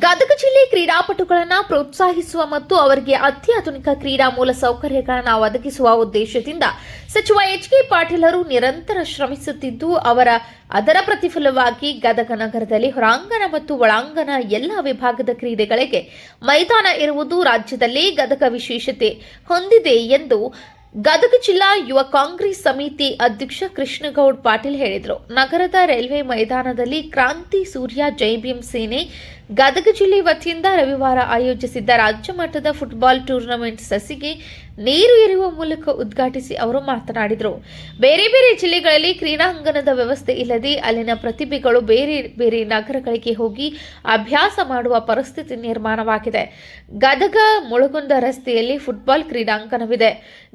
ಗದಗ ಜಿಲ್ಲೆ ಕ್ರೀಡಾಪಟುಗಳನ್ನು ಪ್ರೋತ್ಸಾಹಿಸುವ ಮತ್ತು ಅವರಿಗೆ ಅತ್ಯಾಧುನಿಕ ಕ್ರೀಡಾ ಮೂಲಸೌಕರ್ಯಗಳನ್ನು ಒದಗಿಸುವ ಉದ್ದೇಶದಿಂದ ಸಚಿವ ಎಚ್ ಕೆ ಪಾಟೀಲರು ನಿರಂತರ ಶ್ರಮಿಸುತ್ತಿದ್ದು, ಅವರ ಅದರ ಪ್ರತಿಫಲವಾಗಿ ಗದಗ ನಗರದಲ್ಲಿ ಹೊರಾಂಗಣ ಮತ್ತು ಒಳಾಂಗಣ ಎಲ್ಲ ವಿಭಾಗದ ಕ್ರೀಡೆಗಳಿಗೆ ಮೈದಾನ ಇರುವುದು ರಾಜ್ಯದಲ್ಲಿ ಗದಗ ವಿಶೇಷತೆ ಹೊಂದಿದೆ ಎಂದು ಗದಗ ಜಿಲ್ಲಾ ಯುವ ಕಾಂಗ್ರೆಸ್ ಸಮಿತಿ ಅಧ್ಯಕ್ಷ ಕೃಷ್ಣಗೌಡ್ ಪಾಟೀಲ್ ಹೇಳಿದರು. ನಗರದ ರೈಲ್ವೆ ಮೈದಾನದಲ್ಲಿ ಕ್ರಾಂತಿ ಸೂರ್ಯ ಜೈ ಭೀಮ್ ಸೇನೆ ಗದಗ ಜಿಲ್ಲೆ ವತಿಯಿಂದ ರವಿವಾರ ಆಯೋಜಿಸಿದ್ದ ರಾಜ್ಯ ಮಟ್ಟದ ಫುಟ್ಬಾಲ್ ಟೂರ್ನಮೆಂಟ್ ಸಸಿಗೆ ನೀರು ಎರೆಯುವ ಮೂಲಕ ಉದ್ಘಾಟಿಸಿ ಅವರು ಮಾತನಾಡಿದರು. ಬೇರೆ ಬೇರೆ ಜಿಲ್ಲೆಗಳಲ್ಲಿ ಕ್ರೀಡಾಂಗಣದ ವ್ಯವಸ್ಥೆ ಇಲ್ಲದೆ ಅಲ್ಲಿನ ಪ್ರತಿಭೆಗಳು ಬೇರೆ ಬೇರೆ ನಗರಗಳಿಗೆ ಹೋಗಿ ಅಭ್ಯಾಸ ಮಾಡುವ ಪರಿಸ್ಥಿತಿ ನಿರ್ಮಾಣವಾಗಿದೆ. ಗದಗ ಮುಳಗುಂದ ರಸ್ತೆಯಲ್ಲಿ ಫುಟ್ಬಾಲ್ ಕ್ರೀಡಾಂಗಣವಿದೆ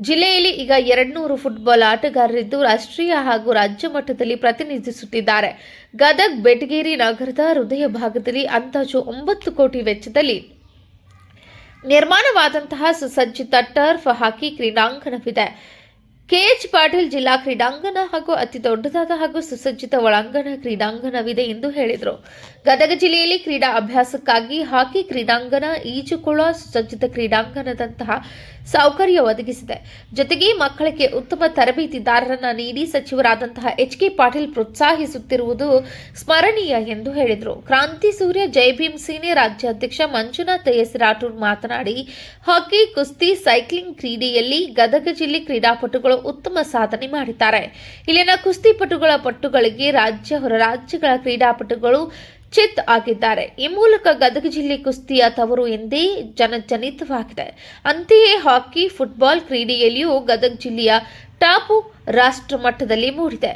ಜಿಲ್ಲೆಯಲ್ಲಿ ಈಗ ಎರಡ್ನೂರು ಫುಟ್ಬಾಲ್ ಆಟಗಾರರಿದ್ದು ರಾಷ್ಟ್ರೀಯ ಹಾಗೂ ರಾಜ್ಯ ಮಟ್ಟದಲ್ಲಿ ಪ್ರತಿನಿಧಿಸುತ್ತಿದ್ದಾರೆ. ಗದಗ ಬೆಟಗೇರಿ ನಗರದ ಹೃದಯ ಭಾಗದಲ್ಲಿ ಅಂದಾಜು ಒಂಬತ್ತು ಕೋಟಿ ವೆಚ್ಚದಲ್ಲಿ ನಿರ್ಮಾಣವಾದಂತಹ ಸುಸಜ್ಜಿತ ಟರ್ಫ್ ಹಾಕಿ ಕ್ರೀಡಾಂಗಣವಿದೆ. ಕೆಎಚ್ ಪಾಟೀಲ್ ಜಿಲ್ಲಾ ಕ್ರೀಡಾಂಗಣ ಹಾಗೂ ಅತಿ ದೊಡ್ಡದಾದ ಹಾಗೂ ಸುಸಜ್ಜಿತ ಒಳಾಂಗಣ ಕ್ರೀಡಾಂಗಣವಿದೆ ಎಂದು ಹೇಳಿದರು. ಗದಗ ಜಿಲ್ಲೆಯಲ್ಲಿ ಕ್ರೀಡಾ ಅಭ್ಯಾಸಕ್ಕಾಗಿ ಹಾಕಿ ಕ್ರೀಡಾಂಗಣ ಈಜುಕೊಳ ಸುಸಜ್ಜಿತ ಕ್ರೀಡಾಂಗಣದಂತಹ ಸೌಕರ್ಯ ಒದಗಿಸಿದೆ. ಜೊತೆಗೆ ಮಕ್ಕಳಿಗೆ ಉತ್ತಮ ತರಬೇತಿದಾರರನ್ನ ನೀಡಿ ಸಚಿವರಾದಂತಹ ಎಚ್ ಕೆ ಪಾಟೀಲ್ ಪ್ರೋತ್ಸಾಹಿಸುತ್ತಿರುವುದು ಸ್ಮರಣೀಯ ಎಂದು ಹೇಳಿದರು. ಕ್ರಾಂತಿ ಸೂರ್ಯ, ಜೈ ಭೀಮ್ ಸೇನೆ ರಾಜ್ಯಾಧ್ಯಕ್ಷ ಮಂಜುನಾಥ್ ಎಸ್ ರಾಠೋಡ್ ಮಾತನಾಡಿ, ಹಾಕಿ, ಕುಸ್ತಿ, ಸೈಕ್ಲಿಂಗ್ ಕ್ರೀಡೆಯಲ್ಲಿ ಗದಗ ಜಿಲ್ಲೆ ಕ್ರೀಡಾಪಟುಗಳು ಉತ್ತಮ ಸಾಧನೆ ಮಾಡಿದ್ದಾರೆ. ಇಲ್ಲಿನ ಕುಸ್ತಿಪಟುಗಳ ಪಟ್ಟುಗಳಿಗೆ ರಾಜ್ಯ ಹೊರ ರಾಜ್ಯಗಳ ಕ್ರೀಡಾಪಟುಗಳು ಚಿತ್ ಆಗಿದ್ದಾರೆ. ಈ ಮೂಲಕ ಗದಗ ಜಿಲ್ಲೆ ಕುಸ್ತಿಯ ತವರು ಎಂದೇ ಜನಜನಿತವಾಗಿದೆ. ಅಂತೆಯೇ ಹಾಕಿ, ಫುಟ್ಬಾಲ್ ಕ್ರೀಡೆಯಲ್ಲಿಯೂ ಗದಗ ಜಿಲ್ಲೆಯ ಟಾಪು ರಾಷ್ಟ್ರ ಮಟ್ಟದಲ್ಲಿ ಮೂಡಿದೆ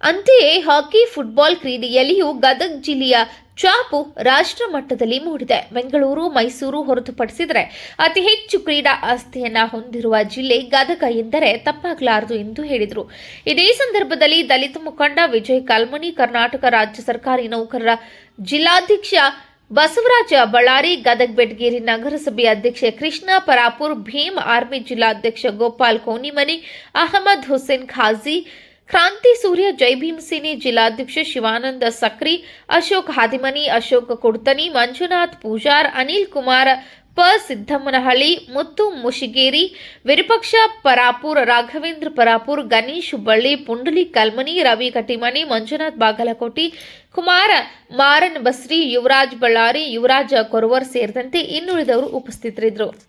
ಅಂತೆಯೇ ಹಾಕಿ ಫುಟ್ಬಾಲ್ ಕ್ರೀಡೆಯಲ್ಲಿಯೂ ಗದಗ ಜಿಲ್ಲೆಯ ಚಾಪು ರಾಷ್ಟ್ರ ಮಟ್ಟದಲ್ಲಿ ಮೂಡಿದೆ. ಬೆಂಗಳೂರು, ಮೈಸೂರು ಹೊರತುಪಡಿಸಿದರೆ ಅತಿ ಹೆಚ್ಚು ಕ್ರೀಡಾ ಆಸ್ತಿಯನ್ನ ಹೊಂದಿರುವ ಜಿಲ್ಲೆ ಗದಗ ಎಂದರೆ ತಪ್ಪಾಗಲಾರದು ಎಂದು ಹೇಳಿದರು. ಇದೇ ಸಂದರ್ಭದಲ್ಲಿ ದಲಿತ ಮುಖಂಡ ವಿಜಯ್ ಕಲ್ಮನಿ, ಕರ್ನಾಟಕ ರಾಜ್ಯ ಸರ್ಕಾರಿ ನೌಕರರ ಜಿಲ್ಲಾಧ್ಯಕ್ಷ ಬಸವರಾಜ ಬಳ್ಳಾರಿ, ಗದಗ ಬೆಟಗೇರಿ ನಗರಸಭೆ ಅಧ್ಯಕ್ಷ ಕೃಷ್ಣ ಪರಾಪುರ್, ಭೀಮ್ ಆರ್ಮಿ ಜಿಲ್ಲಾಧ್ಯಕ್ಷ ಗೋಪಾಲ್ ಕೋನಿಮನಿ, ಅಹಮದ್ ಹುಸೇನ್ ಖಾಜಿ ಕ್ರಾಂತಿ ಸೂರ್ಯ, ಜೈ ಭೀಮ್ ಜಿಲ್ಲಾಧ್ಯಕ್ಷ ಶಿವಾನಂದ ಸಕ್ರಿ, ಅಶೋಕ್ ಹಾದಿಮನಿ, ಅಶೋಕ್ ಕುಡ್ತನಿ, ಮಂಜುನಾಥ್ ಪೂಜಾರ್, ಅನಿಲ್ ಕುಮಾರ್, ಪ. ಸಿದ್ದಮ್ಮನಹಳ್ಳಿ, ಮುತ್ತು ಮುಷಿಗೇರಿ, ವಿರೂಪಾಕ್ಷ ಪರಾಪುರ್, ರಾಘವೇಂದ್ರ ಪರಾಪುರ್, ಗಣೇಶ್ ಹುಬ್ಬಳ್ಳಿ, ಪುಂಡಲಿ ಕಲ್ಮನಿ, ರವಿ ಕಟಿಮನಿ ಮಂಜುನಾಥ್ ಬಾಗಲಕೋಟಿ, ಕುಮಾರ ಮಾರನ್ ಬಸ್ರಿ, ಯುವರಾಜ್ ಬಳ್ಳಾರಿ, ಯುವರಾಜ್ ಕೊರವರ್ ಸೇರಿದಂತೆ ಇನ್ನುಳಿದವರು ಉಪಸ್ಥಿತರಿದ್ದರು.